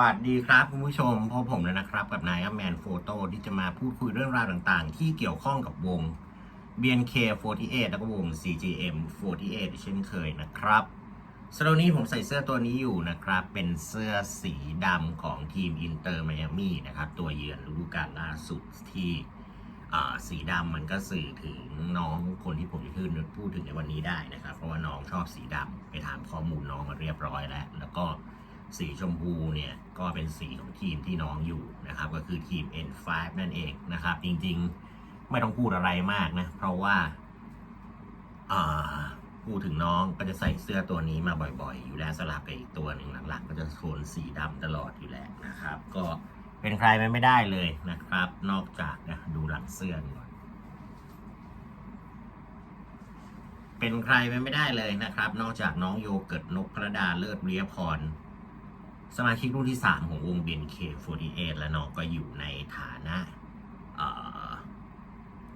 วัสดีครับคุณผู้ชมพบผมแล้วนะครับ กับนายแมนโฟโต้ที่จะมาพูดคุยเรื่องราวต่างๆ ที่เกี่ยวข้องกับวง BNK48 แล้วก็วง CGM48 เช่นเคยนะครับสำหรับนี้ผมใส่เสื้อตัวนี้อยู่นะครับ เป็นเสื้อสีดำของทีมอินเตอร์ไมอามี่นะครับ ตัวเยือนฤดูกาลล่าสุดที่สีดำมันก็สื่อถึงน้องคนที่ผมจะพูดพูดถึงในวันนี้ได้นะครับ เพราะว่าน้องชอบสีดำไปถามข้อมูลน้องมาเรียบร้อยแล้ว แล้วก็ สีชมพูเนี่ยก็เป็นสีของทีมที่น้องอยู่นะครับ ก็คือทีม N5 นั่นเองนะครับ จริงๆไม่ต้องพูดอะไรมากนะ เพราะว่าพูดถึงน้องก็จะใส่เสื้อตัวนี้มาบ่อยๆ อยู่แล้วสลับกับอีกตัวหนึ่งหลังๆ ก็จะโทนสีดำตลอดอยู่แล้วนะครับ ก็เป็นใครไปไม่ได้เลยนะครับ นอกจากนะดูหลังเสื้อก่อนเป็นใครไปไม่ได้เลยนะครับ นอกจากน้องโยเกิร์ตนกพระดาเลิศเรียพร สมาชิกรุ่นที่ 3 ของวง BNK48 และน้องก็อยู่ในฐานะ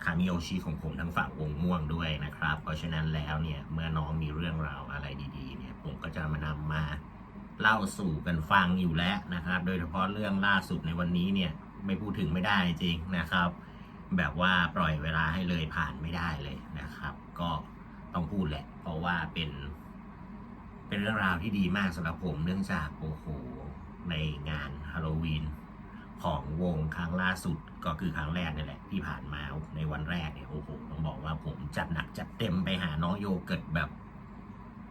คามิโอชิของผมทั้งฝั่งวงม่วงด้วยนะครับ เพราะฉะนั้นแล้วเนี่ย เมื่อน้องมีเรื่องราวอะไรดีๆ เนี่ย ผมก็จะมานำมาเล่าสู่กันฟังอยู่แล้วนะครับ โดยเฉพาะเรื่องล่าสุดในวันนี้เนี่ยไม่พูดถึงไม่ได้จริงนะครับ แบบว่าปล่อยเวลาให้เลยผ่านไม่ได้เลยนะครับ ก็ต้องพูดแหละ เพราะว่าเป็น เป็นเรื่องราวที่ดีมากสำหรับผมเนื่องจากโอ้โหในงานฮาโลวีนของวงครั้งล่าสุดก็คือครั้งแรกนี่แหละที่ผ่านมาในวันแรกเนี่ยโอ้โหต้องบอกว่าผมจัดหนักจัดเต็มไปหาน้องโยเกิร์ตแบบ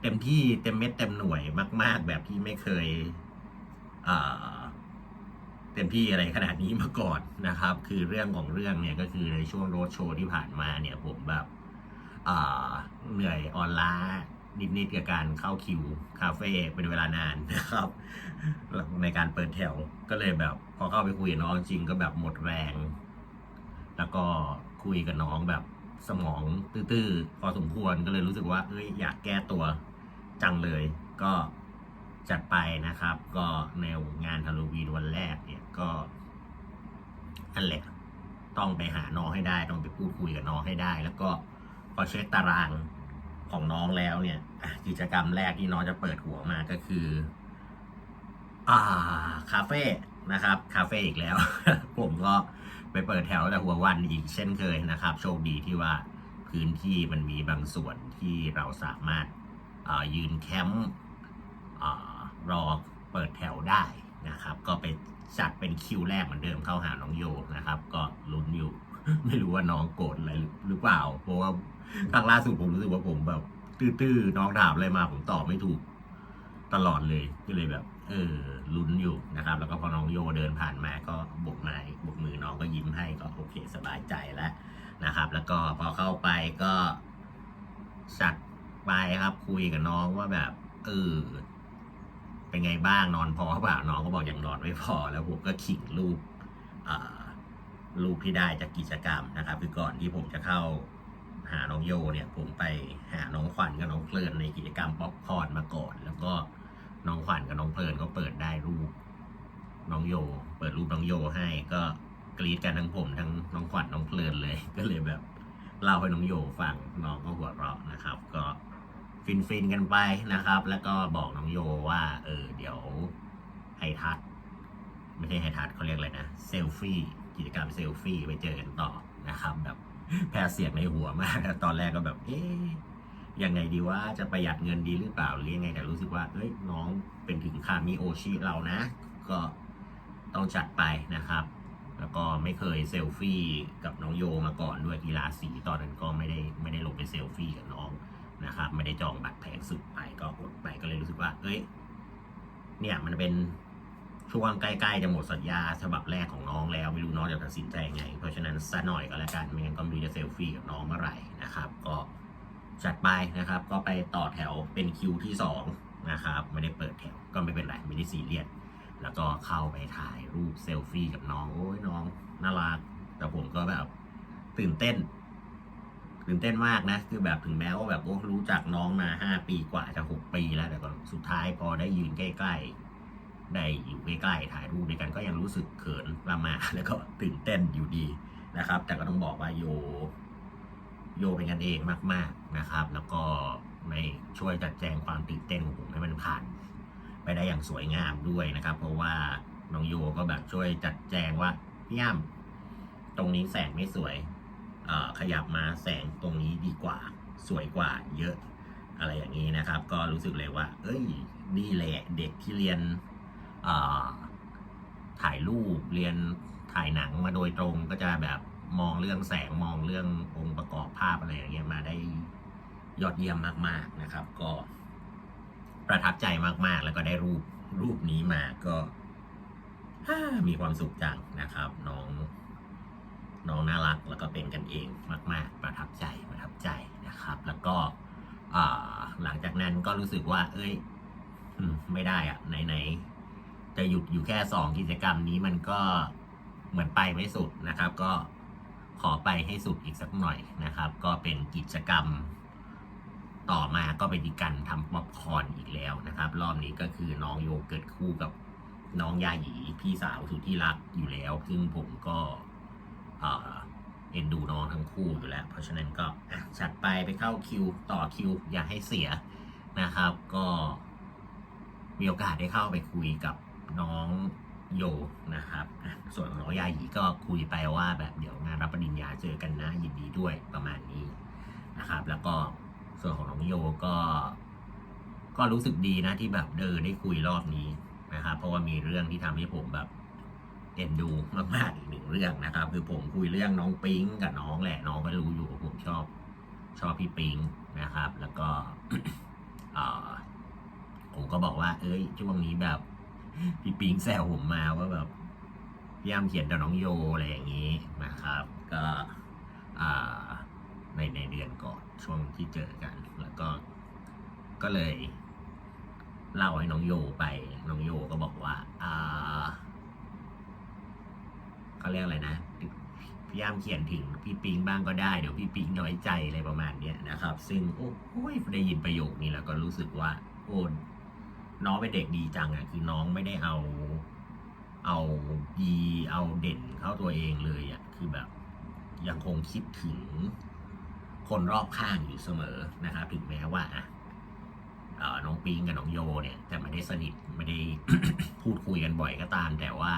เต็มที่เต็มเม็ดเต็มหน่วยมาก ๆ แบบที่ไม่เคยเเต็มที่อะไรขนาดนี้มาก่อนนะครับ คือเรื่องของเรื่องเนี่ยก็คือในช่วงโรดโชว์ที่ผ่านมาเนี่ยผมแบบเหนื่อยออนล้า นิดๆกับการเข้าคิวคาเฟ่เป็นเวลานานนะครับ ในการเปิดแถวก็เลยแบบ พอเข้าไปคุยกับน้องจริงก็แบบหมดแรง แล้วก็คุยกับน้องแบบสมองตื้อๆ พอสมควรก็เลยรู้สึกว่าเอ้ยอยากแก้ตัวจังเลย ก็จัดไปนะครับ ก็ในงานฮาโลวีนวันแรกเนี่ยก็นั่นแหละ ต้องไปหาน้องให้ได้ ต้องไปพูดคุยกับน้องให้ได้ แล้วก็พอเช็คตาราง ของน้องแล้วเนี่ยกิจกรรมแรกที่น้องจะเปิดหัวมาก็คือ อ่า คาเฟ่นะครับ คาเฟ่อีกแล้ว ผมก็ไปเปิดแถวแต่หัววันอีกเช่นเคยนะครับ โชคดีที่ว่าพื้นที่มันมีบางส่วนที่เราสามารถอ่ายืนแคมป์รอเปิดแถวได้นะครับ ก็ไปจัดเป็นคิวแรกเหมือนเดิมเข้าหาน้องโยนะครับ ก็ลุ้นอยู่ ไม่รู้ว่าน้องโกรธอะไรหรือเปล่า เพราะว่าครั้งล่าสุดผมรู้สึกว่าผมแบบ ตื้อๆน้องถามอะไรมาผมตอบไม่ถูก ตลอดเลยก็เลยแบบ เออลุ้นอยู่นะครับ แล้วก็พอน้องโยเดินผ่านมาก็บกไม้บกมือน้องก็ยิ้มให้ก็โอเคสบายใจแล้วนะครับ แล้วก็พอเข้าไปก็จัดไปครับคุยกับน้องว่าแบบเออเป็นไงบ้างนอนพอเปล่าน้องก็บอกยังนอนไม่พอ แล้วผมก็ขิงรูปอ่า รูปที่ได้จากกิจกรรมนะครับ คือก่อนที่ผมจะเข้าหาน้องโยเนี่ย ผมไปหาน้องขวัญกับน้องเพลินในกิจกรรมป๊อปคอร์นมาก่อน แล้วก็น้องขวัญกับน้องเพลินก็เปิดได้รูปน้องโย เปิดรูปน้องโยให้ก็กรีดกันทั้งผมทั้งน้องขวัญน้องเพลินเลย ก็เลยแบบเล่าให้น้องโยฟังน้องก็หัวเราะนะครับ ก็ฟินฟินๆกันไปนะครับ แล้วก็บอกน้องโยว่า เออ เดี๋ยวให้ทักไม่ใช่ให้ทักเขาเรียกอะไรนะเซลฟี่ กิจกรรมเซลฟี่ไปเจอกันต่อนะครับแบบแพ้เสียงในหัวมากตอนแรกก็แบบเอ๊ยยังไงดีว่าจะประหยัดเงินดีหรือเปล่าหรือยังไงแต่รู้สึกว่าเอ้ยน้องเป็นถึงคามิโอชิเรานะ ก็ต้องจัดไปนะครับ แล้วก็ไม่เคยเซลฟี่กับน้องโยมาก่อนด้วยกีฬาสีตอนนั้นก็ไม่ได้ไม่ได้ลงไปเซลฟี่กับน้องนะครับ ไม่ได้จองบัตรแผงสุดไปก็กดไปก็เลยรู้สึกว่าเอ้ยเนี่ยมันเป็น ช่วงใกล้ๆจะหมดสัญญาฉบับแรกของน้องแล้วไม่รู้น้องจะตัดสินใจยังไง เพราะฉะนั้นซะหน่อยก็แล้วกันไม่งั้นก็ไม่รู้จะเซลฟี่กับน้องเมื่อไหร่นะครับ ก็จัดไปนะครับ ก็ไปต่อแถวเป็นคิวที่สองนะครับไม่ได้เปิดแถวก็ไม่เป็นไรไม่ได้ซีเรียสแล้วก็เข้าไปถ่ายรูปเซลฟี่กับน้องโอ้ยน้องน่ารักแต่ผมก็แบบตื่นเต้นตื่นเต้นมากนะ คือแบบถึงแม้ว่าแบบโอ้รู้จักน้องมาห้าปีกว่าจะหกปีแล้วแต่ก็สุดท้ายพอได้ยืนใกล้ ๆ ได้อยู่ใกล้ๆถ่ายรูปด้วยกันก็ยังรู้สึกเขินประมาแล้วก็ตื่นเต้นอยู่ดีนะครับ แต่ก็ต้องบอกว่าโยโยเป็นกันเองมาก ๆนะครับ แล้วก็ไม่ช่วยจัดแจงความตื่นเต้นของผมให้มันผ่าน ไปได้อย่างสวยงามด้วยนะครับ เพราะว่าน้องโยก็แบบช่วยจัดแจงว่าพี่ย่ำตรงนี้แสงไม่สวยเอ่อขยับมาแสงตรงนี้ดีกว่าสวยกว่าเยอะอะไรอย่างนี้นะครับ ก็รู้สึกเลยว่า เอ้ยนี่แหละเด็กที่เรียน ถ่ายรูปเรียนถ่ายหนังมาโดยตรงก็จะแบบมองเรื่องแสงมองเรื่ององค์ประกอบภาพอะไรอย่างเงี้ยมาได้ยอดเยี่ยมมาก ๆนะครับ ก็ประทับใจมากๆ แล้วก็ได้รูปรูปนี้มาก็มีความสุขจังนะครับ น้องน้องน่ารักแล้วก็เป็นกันเองมาก ๆ ประทับใจประทับใจนะครับ แล้วก็หลังจากนั้นก็รู้สึกว่า เอ้ยไม่ได้อะไหนๆ จะหยุดอยู่แค่สองกิจกรรมนี้มันก็เหมือนไปไม่สุดนะครับ ก็ขอไปให้สุดอีกสักหน่อยนะครับ ก็เป็นกิจกรรมต่อมาก็เป็นการทำป๊อปคอร์นอีกแล้วนะครับ รอบนี้ก็คือน้องโยเกิร์ตคู่กับน้องยาหยีพี่สาวสุดที่รักอยู่แล้ว ซึ่งผมก็เอ็นดูน้องทั้งคู่อยู่แล้ว เพราะฉะนั้นก็จัดไปไปเข้าคิวต่อคิว อย่าให้เสียนะครับ ก็มีโอกาสได้เข้าไปคุยกับ น้องโยนะครับอะส่วนน้องยาหยีก็คุยไปว่าแบบเดี๋ยวงานรับปริญญาเจอกันนะยินดีด้วยประมาณนี้นะครับ แล้วก็ส่วนของน้องโยก็ ก็รู้สึกดีนะที่แบบเดินได้คุยรอบนี้นะครับ เพราะว่ามีเรื่องที่ทำให้ผมแบบเอ็นดูมากๆอีกหนึ่งเรื่องนะครับ คือผมคุยเรื่องน้องปิงกับน้องแหละน้องก็รู้อยู่ว่าผมชอบชอบพี่ปิงนะครับ แล้วก็ผมก็บอกว่า เอ้ยช่วงนี้แบบ พี่ปิงแซวผมมาว่าแบบพยายามเขียนกับน้องโยอะไรอย่างนี้นะครับ ก็ในในเดือนก่อนช่วงที่เจอกัน แล้วก็ก็เลยเล่าให้น้องโยไปน้องโยก็บอกว่าอ่าเขาเรียกอะไรนะพยายามเขียนถึงพี่ปิงบ้างก็ได้เดี๋ยวพี่ปิงน้อยใจอะไรประมาณเนี้ยนะครับ ซึ่งโอ้ยได้ยินประโยคนี้แล้วก็รู้สึกว่าโอ้ น้องเป็นเด็กดีจังอะคือน้องไม่ได้เอา เอาดีเอาเด่นเข้าตัวเองเลยอะคือแบบยังคงคิดถึงคนรอบข้างอยู่เสมอนะครับถึงแม้ว่าอะน้องปิงกับน้องโยเนี่ยจะไม่ได้สนิทไม่ได้พูดคุยกันบ่อยก็ตาม แต่ว่า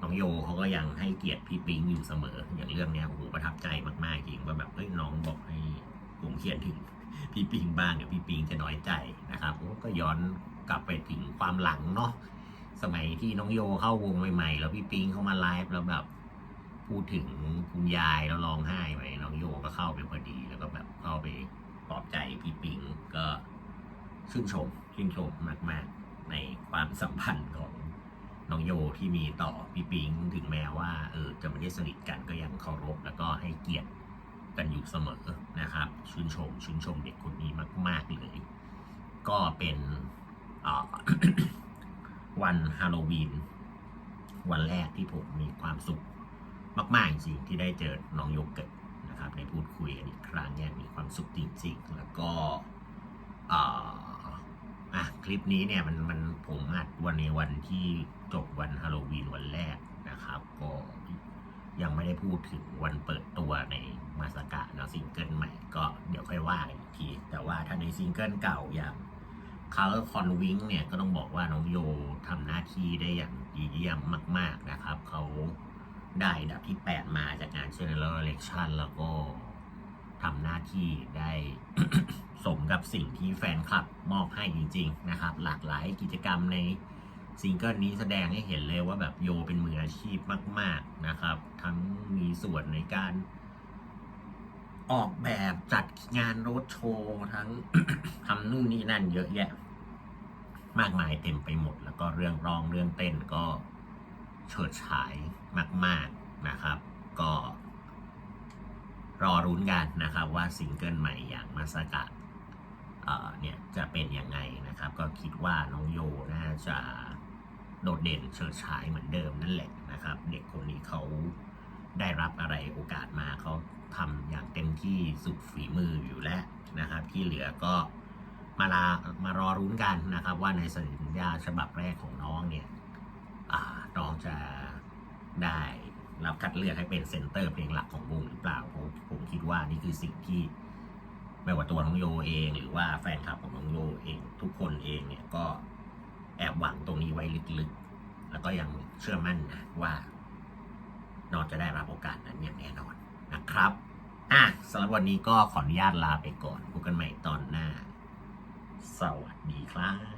น้องโยเขาก็ยังให้เกียรติพี่ปิงอยู่เสมอ อย่างเรื่องเนี้ยโอ้โหประทับใจมากๆจริงว่าแบบเฮ้ยน้องบอกให้ผมเขียนถึง พี่ปิงบ้างเดี๋ยวพี่ปิงจะน้อยใจนะครับก็ย้อนกลับไปถึงความหลังเนาะสมัยที่น้องโยเข้าวงใหม่ๆแล้วพี่ปิงเข้ามาไลฟ์แล้วแบบพูดถึงคุณยายแล้วร้องไห้ไปน้องโยก็เข้าไปพอดี แล้วก็แบบเข้าไปปลอบใจพี่ปิงก็ชื่นชมชื่นชมมาก ๆ ในความสัมพันธ์ของน้องโยที่มีต่อพี่ปิงถึงแม้ว่าเออจะไม่ได้สนิทกันก็ยังเคารพแล้วก็ให้เกียรติ กันอยู่เสมอนะครับ ชื่นชม ชื่นชมเด็กคนนี้มาก ๆ เลย ก็เป็นวันฮาโลวีน วันแรกที่ผมมีความสุขมาก ๆ จริงๆที่ได้เจอน้องโยเกิร์ตนะครับได้พูดคุยกันอีกครั้งเนี่ยมีความสุขจริง ๆ แล้วก็อ่ออะคลิปนี้เนี่ยมันมันผมอัดวันในวันที่จบวันฮาโลวีนวันแรกนะครับ ก็ ยังไม่ได้พูดถึงวันเปิดตัวในมาสกะเนาะซิงเกิลใหม่ก็เดี๋ยวค่อยว่ากันอีกที แต่ว่าถ้าในซิงเกิลเก่าอย่าง Color Con Wing เนี่ยก็ต้องบอกว่าน้องโยทำหน้าที่ได้อย่างดีเยี่ยมมาก ๆนะครับ เขาได้ดับที่ 8 มาจากงาน General Election แล้วก็ทำหน้าที่ได้สมกับสิ่งที่แฟนคลับมอบให้จริง ๆ นะครับ หลากหลายกิจกรรมใน ซิงเกิลนี้แสดงให้เห็นเลยว่าแบบโยเป็นมืออาชีพมาก ๆนะครับ ทั้งมีส่วนในการ ออกแบบจัดงานรถโชว์ทั้งทำนู่นนี่นั่นเยอะแยะ มากมายเต็มไปหมด แล้วก็เรื่องร้องเรื่องเต้นก็เฉิดฉายมาก ๆนะครับ ก็รอรุ้นกันนะครับว่าซิงเกิลใหม่อย่างมาสกะเอ่อเนี่ยจะเป็นยังไงนะครับ ก็คิดว่าน้องโยน่าจะ โดดเด่นเฉิดฉายเหมือนเดิมนั่นแหละนะครับ เด็กคนนี้เขาได้รับอะไรโอกาสมาเขาทำอย่างเต็มที่สุดฝีมืออยู่แล้วนะครับ ที่เหลือก็มาลามารอรุ้นกันนะครับ ว่าในสัญญาฉบับแรกของน้องเนี่ยน้องจะได้รับคัดเลือกให้เป็นเซนเตอร์เพลงหลักของวงหรือเปล่าผมผมคิดว่านี่คือสิ่งที่ไม่ว่าตัวน้องโยเอง หรือว่าแฟนคลับของน้องโยเอง ทุกคนเองเนี่ยก็ แอบหวังตรงนี้ไว้ลึกๆ แล้วก็ยังเชื่อมั่นนะว่านอนจะได้รับโอกาสนั้นอย่างแน่นอนนะครับอะสำหรับวันนี้ก็ขออนุญาตลาไปก่อนพบกันใหม่ตอนหน้า สวัสดีครับ